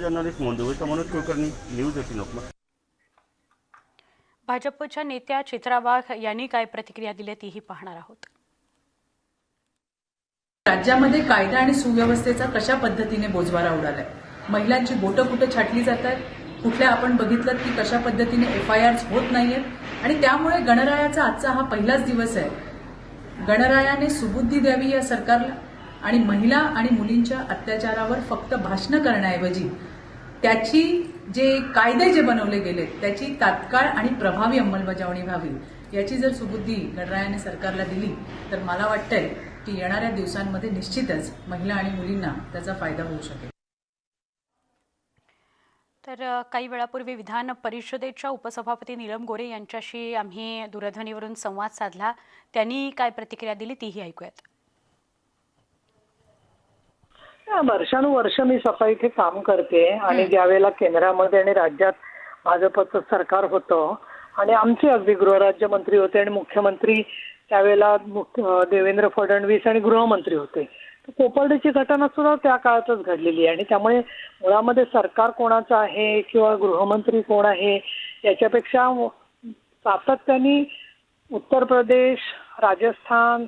Journalist नोंदवते Manoj Kulkarni news eighteen Lokmat. भाजपच्या नेत्या चित्रा वाघ यांनी काय प्रतिक्रिया दिली तीही पाहणार आहोत. राज्यामध्ये कायदा आणि सुव्यवस्थेचा कशा पद्धतीने बोजवारा उडालाय? महिलांची बोटं कुठे छाटली जातात? कुठल्या आपण बघितलं की कशा पद्धतीने एफ आय आर होत नाहीयेत? आणि त्यामुळे गणरायाचा आजचा हा पहिलाच दिवस आहे. गणरायाने सुबुद्धी द्यावी या सरकारला? आणि महिला आणि मुलींच्या अत्याचारावर फक्त भाषणं करण्याऐवजी त्याची जे कायदे जे बनवले गेलेत त्याची तात्काळ आणि प्रभावी अंमलबजावणी व्हावी याची जर सुबुद्धी गणरायाने सरकारला दिली तर मला वाटतंय की येणाऱ्या दिवसांमध्ये निश्चितच महिला आणि मुलींना त्याचा फायदा होऊ शकेल. तर काही वेळापूर्वी विधान परिषदेच्या उपसभापती नीलम गोरे यांच्याशी आम्ही दूरध्वनीवरून संवाद साधला. त्यांनी काय प्रतिक्रिया दिली तीही ऐकूयात. वर्षानुवर्ष मी स्वतः इथे काम करते आणि ज्यावेळेला केंद्रामध्ये आणि राज्यात भाजपचं सरकार होतं आणि आमचे अगदी गृहराज्यमंत्री होते आणि मुख्यमंत्री त्यावेळेला देवेंद्र फडणवीस आणि गृहमंत्री होते. तर कोपर्डीची घटना सुद्धा त्या काळातच घडलेली आहे आणि त्यामुळे मुळामध्ये सरकार कोणाचं आहे किंवा गृहमंत्री कोण आहे याच्यापेक्षा सातत्याने उत्तर प्रदेश राजस्थान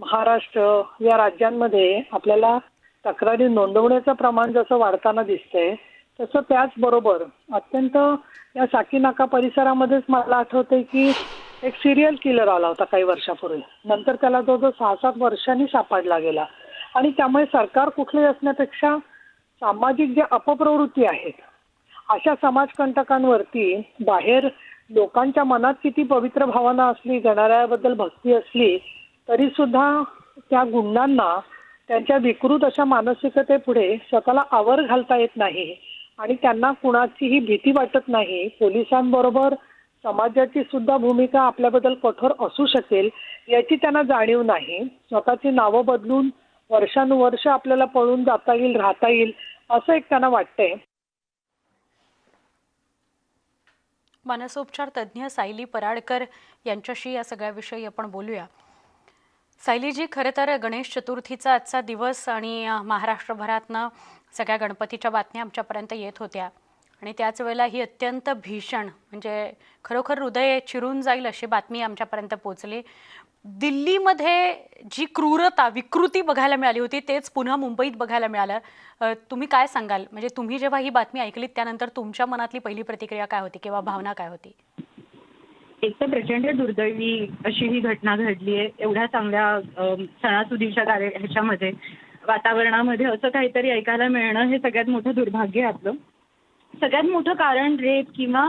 महाराष्ट्र या राज्यांमध्ये आपल्याला तक्रारी नोंदवण्याचं प्रमाण जसं वाढताना दिसतंय तसं त्याचबरोबर अत्यंत या साकीनाका परिसरामध्येच मला आठवतंय की एक सिरियल किलर आला होता काही वर्षापूर्वी. नंतर त्याला जवळजवळ सहा सात वर्षांनी सापडला गेला. आणि त्यामुळे सरकार कुठलेही असण्यापेक्षा सामाजिक ज्या अपप्रवृत्ती आहेत अशा समाजकंटकांवरती बाहेर लोकांच्या मनात किती पवित्र भावना असली गणरायाबद्दल भक्ती असली तरी सुद्धा त्या गुंडांना त्यांच्या विकृत अशा मानसिकतेपुढे स्वतःला आवर घालता येत नाही आणि त्यांना कुणाचीही भीती वाटत नाही. पोलिसांबरोबर समाजाची सुद्धा भूमिका आपल्याबद्दल कठोर असू शकेल याची त्यांना जाणीव नाही. स्वतःची नावं बदलून वर्षानुवर्ष आपल्याला पळून जाता येईल राहता येईल असं एक त्यांना वाटतंय. मानसोपचार तज्ज्ञ सायली पराडकर यांच्याशी या सगळ्याविषयी आपण बोलूया. सायलीजी खरं तर गणेश चतुर्थीचा आजचा दिवस आणि महाराष्ट्रभरातनं सगळ्या गणपतीच्या बातम्या आमच्यापर्यंत येत होत्या. आणि त्याच वेळेला ही अत्यंत भीषण म्हणजे खरोखर हृदय चिरून जाईल अशी बातमी आमच्यापर्यंत पोचली दिल्लीमध्ये जी क्रूरता विकृती बघायला मिळाली होती तेच पुन्हा मुंबईत बघायला मिळालं. तुम्ही काय सांगाल? म्हणजे तुम्ही जेव्हा ही बातमी ऐकलीत त्यानंतर तुमच्या मनातली पहिली प्रतिक्रिया काय होती किंवा भावना काय होती? एक तर प्रचंड दुर्दैवी अशी ही घटना घडली आहे एवढ्या चांगल्या सणासुदीच्या कार्य ह्याच्यामध्ये वातावरणामध्ये असं काहीतरी ऐकायला मिळणं हे सगळ्यात मोठं दुर्भाग्य आहे आपलं. सगळ्यात मोठं कारण रेप किंवा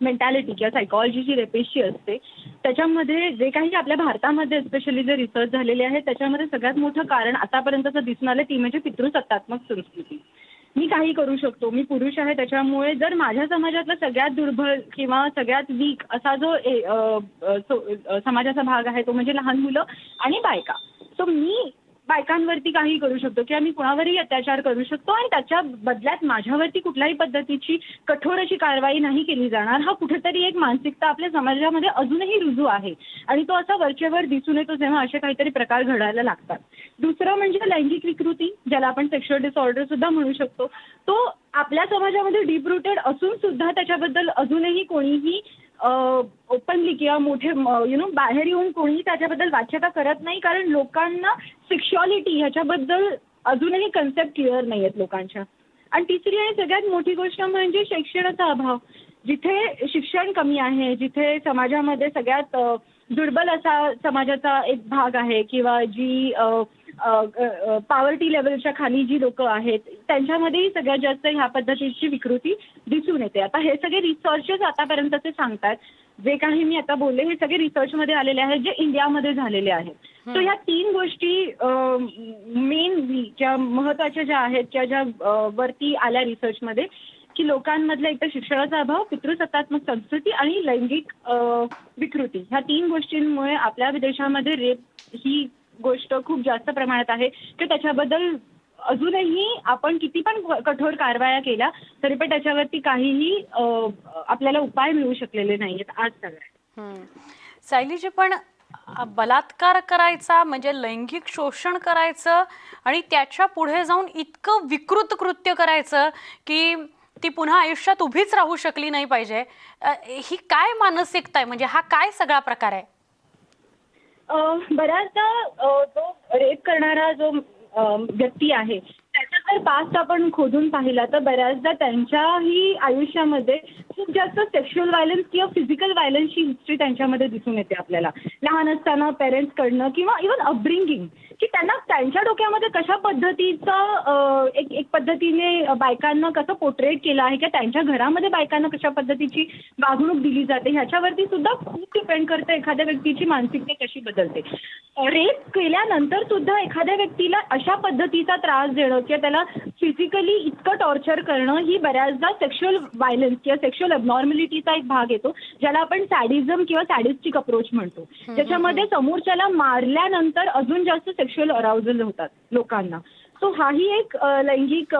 मेंटॅलिटी किंवा सायकॉलॉजी जी रेपेशी असते त्याच्यामध्ये जे काही आपल्या भारतामध्ये स्पेशली जे रिसर्च झालेले आहे त्याच्यामध्ये सगळ्यात मोठं कारण आतापर्यंतचं दिसून आलं ती म्हणजे पितृसत्तात्मक संस्कृती. मी काही करू शकतो. मी पुरुष आहे त्याच्यामुळे जर माझ्या समाजातला सगळ्यात दुर्बल किंवा सगळ्यात वीक असा जो ए, अ, अ, सो- अ, समाजाचा भाग आहे तो म्हणजे लहान मुलं आणि बायका. सो मी बायकांवरती काही करू शकतो किंवा मी कुणावरही अत्याचार करू शकतो आणि त्याच्या बदल्यात माझ्यावरती कुठल्याही पद्धतीची कठोर अशी कारवाई नाही केली जाणार. हा कुठेतरी एक मानसिकता आपल्या समाजामध्ये अजूनही रुजू आहे. आणि तो असा वरचेवर दिसून येतो जेव्हा असे काहीतरी प्रकार घडायला लागतात. दुसरं म्हणजे लैंगिक विकृती ज्याला आपण सेक्शुअल डिसऑर्डर सुद्धा म्हणू शकतो. तो आपल्या समाजामध्ये डीप रुटेड असून सुद्धा त्याच्याबद्दल अजूनही कोणीही ओपनली किंवा मोठे यु नो बाहेर येऊन कोणीही त्याच्याबद्दल वाच्यता करत नाही कारण लोकांना सेक्शुअलिटी ह्याच्याबद्दल अजूनही कन्सेप्ट क्लिअर नाही आहेत लोकांच्या. आणि तिसरी आणि सगळ्यात मोठी गोष्ट म्हणजे शिक्षणाचा अभाव. जिथे शिक्षण कमी आहे जिथे समाजामध्ये सगळ्यात दुर्बल असा समाजाचा एक भाग आहे किंवा जी पॉवर्टी लेवलच्या खाली जी लोक आहेत त्यांच्यामध्येही सगळ्यात जास्त ह्या पद्धतीची विकृती दिसून येते. आता हे सगळे रिसर्चच आतापर्यंतचे सांगतात. जे काही मी आता बोलले हे सगळे रिसर्चमध्ये आलेले आहेत जे इंडियामध्ये झालेले आहेत. तर ह्या तीन गोष्टी मेन ज्या महत्त्वाच्या ज्या आहेत किंवा ज्या वरती आल्या रिसर्चमध्ये की लोकांमधला एकतर शिक्षणाचा अभाव पितृसत्तात्मक संस्कृती आणि लैंगिक विकृती. ह्या तीन गोष्टींमुळे आपल्या देशामध्ये रेप ही गोष्ट खूप जास्त प्रमाणात आहे. की त्याच्याबद्दल अजूनही आपण किती पण कठोर कारवाया केल्या तरी पण त्याच्यावरती काहीही आपल्याला उपाय मिळू शकलेले नाहीयेत आज सगळ्या हम्म. सायलीजी पण बलात्कार करायचा म्हणजे लैंगिक शोषण करायचं आणि त्याच्या पुढे जाऊन इतकं विकृत कृत्य करायचं की ती पुन्हा आयुष्यात उभीच राहू शकली नाही पाहिजे. ही काय मानसिकता आहे? म्हणजे हा काय सगळा प्रकार आहे? बऱ्याचदा जो रेप करणारा जो व्यक्ती आहे त्याचा जर पास्ट आपण खोदून पाहिला तर बऱ्याचदा त्यांच्याही आयुष्यामध्ये खूप जास्त सेक्शुअल व्हायलन्स किंवा फिजिकल व्हायलन्सची हिस्ट्री त्यांच्यामध्ये दिसून येते आपल्याला. लहान असताना पेरेंट्सकडनं किंवा इवन अपब्रिंगिंग की त्यांना त्यांच्या डोक्यामध्ये कशा पद्धतीचं एक एक पद्धतीने बायकांना कसं पोर्ट्रेट केलं आहे किंवा त्यांच्या घरामध्ये बायकांना कशा पद्धतीची वागणूक दिली जाते ह्याच्यावरती सुद्धा खूप डिपेंड करतं एखाद्या व्यक्तीची मानसिकता कशी बदलते. रेप केल्यानंतर सुद्धा एखाद्या व्यक्तीला अशा पद्धतीचा त्रास देणं किंवा त्याला फिजिकली इतकं टॉर्चर करणं ही बऱ्याचदा सेक्शुअल व्हायलन्स किंवा सेक्शुअल अबनॉर्मलिटीचा एक भाग येतो ज्याला आपण सॅडिझम किंवा सॅडिस्टिक अप्रोच म्हणतो. ज्याच्यामध्ये समोरच्याला मारल्यानंतर अजून जास्त सेक्शुअल अराउजल होतात लोकांना. सो हाही एक लैंगिक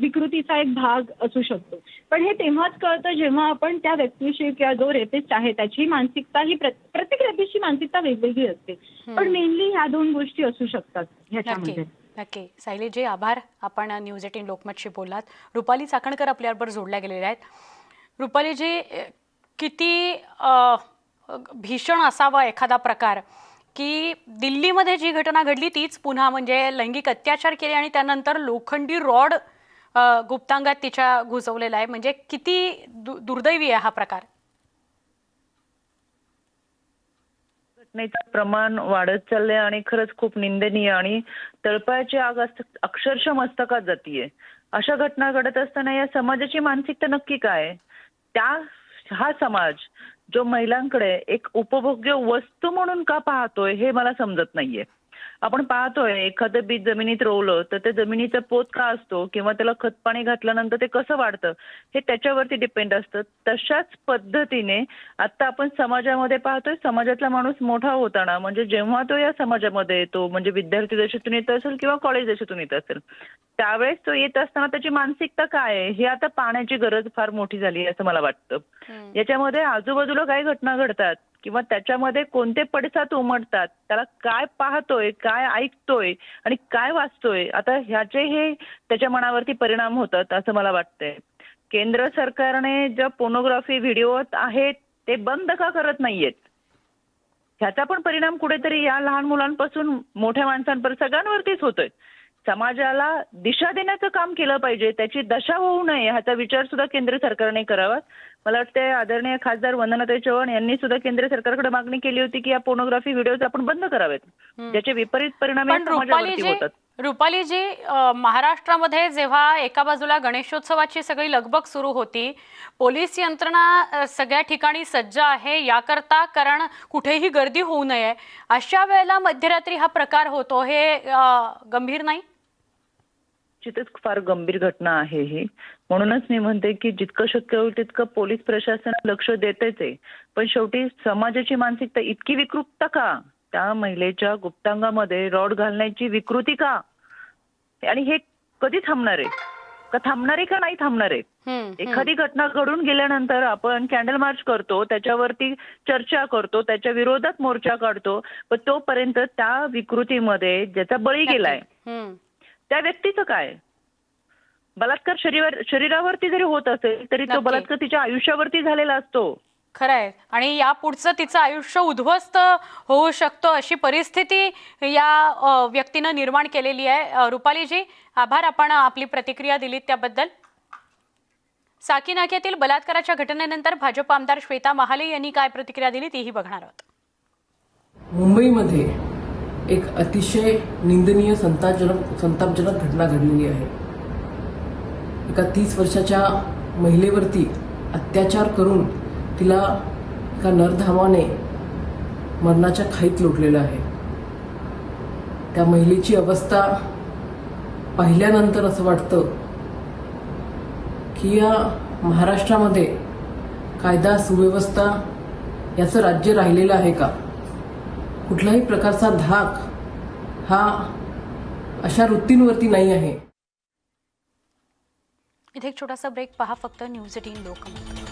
विकृतीचा एक भाग असू शकतो. पण हे तेव्हाच कळतं जेव्हा आपण त्या व्यक्तीशी किंवा जो रेपिस्ट आहे त्याची मानसिकता ही प्रत- प्रत्येक रेपिस्टची मानसिकता वेगवेगळी असते. पण मेनली ह्या दोन गोष्टी असू शकतात ह्याच्यामध्ये. नक्की सायलीजी आभार. आपण न्यूज एटीन लोकमतशी बोललात. रुपाली चाकणकर आपल्याबरोबर जोडल्या गेलेल्या आहेत. रुपालीजी अ, किती भीषण असावा एखादा प्रकार की दिल्लीमध्ये जी घटना घडली तीच पुन्हा म्हणजे लैंगिक अत्याचार केले आणि त्यानंतर लोखंडी रॉड गुप्तांगात तिच्या घुसवलेला आहे. म्हणजे किती दु दुर्दैवी आहे हा प्रकार? घटनेचं प्रमाण वाढत चाललंय आणि खरंच खूप निंदनीय आणि तळपायाची आग अस- अक्षरशः मस्तकात जातीये. अशा घटना घडत असताना या समाजाची मानसिकता नक्की काय? त्या हा समाज जो महिलांकडे एक उपभोग्य वस्तू म्हणून का पाहतोय हे मला समजत नाहीये. आपण पाहतोय एखादं बीज जमिनीत रोवलं तर ते जमिनीचा पोत का असतो किंवा त्याला खत पाणी घातल्यानंतर ते कसं वाढतं हे त्याच्यावरती डिपेंड असतं. तशाच पद्धतीने आता आपण समाजामध्ये पाहतोय समाजातला माणूस मोठा होताना म्हणजे जेव्हा तो या समाजामध्ये येतो म्हणजे विद्यार्थी दशेतून येत असेल किंवा कॉलेज दशेतून येत असेल त्यावेळेस तो येत असताना त्याची मानसिकता काय आहे हे आता पाहण्याची गरज फार मोठी झाली आहे असं मला वाटतं. याच्यामध्ये आजूबाजूला काय घटना घडतात किंवा त्याच्यामध्ये कोणते पडसाद उमटतात त्याला काय पाहतोय काय ऐकतोय आणि काय वाचतोय आता ह्याचे हे त्याच्या मनावरती परिणाम होतात असं मला वाटतंय. केंद्र सरकारने ज्या पोनोग्राफी व्हिडिओ आहेत ते बंद का करत नाहीयेत? ह्याचा पण परिणाम कुठेतरी या लहान मुलांपासून मोठ्या माणसांपर्यंत सगळ्यांवरतीच होतोय. समाजाला दिशा देण्याचं काम केलं पाहिजे त्याची दशा होऊ नये ह्याचा विचार सुद्धा केंद्र सरकारने करावा. मला वाटतं आदरणीय खासदार वंदनाताई चव्हाण यांनी सुद्धा केंद्र सरकारकडे मागणी केली होती की या पोर्नोग्राफी व्हिडिओज आपण बंद करावेत ज्याचे विपरीत परिणाम होतात. रुपालीजी महाराष्ट्रामध्ये जेव्हा एका बाजूला गणेशोत्सवाची सगळी लगबग सुरू होती पोलीस यंत्रणा सगळ्या ठिकाणी सज्ज आहे याकरता कारण कुठेही गर्दी होऊ नये अशा वेळेला मध्यरात्री हा प्रकार होतो हे गंभीर नाही? निश्चितच फार गंभीर घटना आहे ही. म्हणूनच मी म्हणते की जितकं शक्य होईल तितकं पोलीस प्रशासन लक्ष देतेच आहे. पण शेवटी समाजाची मानसिकता इतकी विकृत का? त्या महिलेच्या गुप्तांगामध्ये रॉड घालण्याची विकृती का? आणि हे कधी थांबणार आहे? का थांबणार आहे का नाही थांबणार आहे. एखादी घटना घडून गेल्यानंतर आपण कॅन्डल मार्च करतो त्याच्यावरती चर्चा करतो त्याच्या विरोधात मोर्चा काढतो पण तोपर्यंत त्या विकृतीमध्ये ज्याचा बळी गेलाय. त्या व्यक्तीचं काय? बलात्कार शरीर शरीरावरती जरी होत असेल तरी तो नक्की. बलात्कार तिच्या आयुष्यावरती झालेला असतो. खरं आहे आणि या पुढचं तिचं आयुष्य उद्ध्वस्त होऊ शकतो अशी परिस्थिती या अ, व्यक्तीनं निर्माण केलेली आहे. अ, रुपालीजी आभार आपण आपली प्रतिक्रिया दिलीत त्याबद्दल. साकी नाक्यातील बलात्काराच्या घटनेनंतर भाजप आमदार श्वेता महाले यांनी काय प्रतिक्रिया दिली तीही बघणार आहोत. मुंबईमध्ये एक अतिशय निंदनीय संतापजनक संतापजनक घटना घडलेली आहे. एका तीस वर्षाच्या महिलेवरती अत्याचार करून तिला एका नरधामाने मरणाच्या खाईत लोटलेलं आहे. त्या महिलेची अवस्था पाहिल्यानंतर असं वाटतं की या महाराष्ट्रामध्ये कायदा सुव्यवस्था याचं राज्य राहिलेलं आहे का? कुठलाही प्रकारचा धाक हा अशा वृत्तींवरती नाही आहे. इथे एक छोटासा ब्रेक पहा फक्त न्यूज एटीन लोकमत.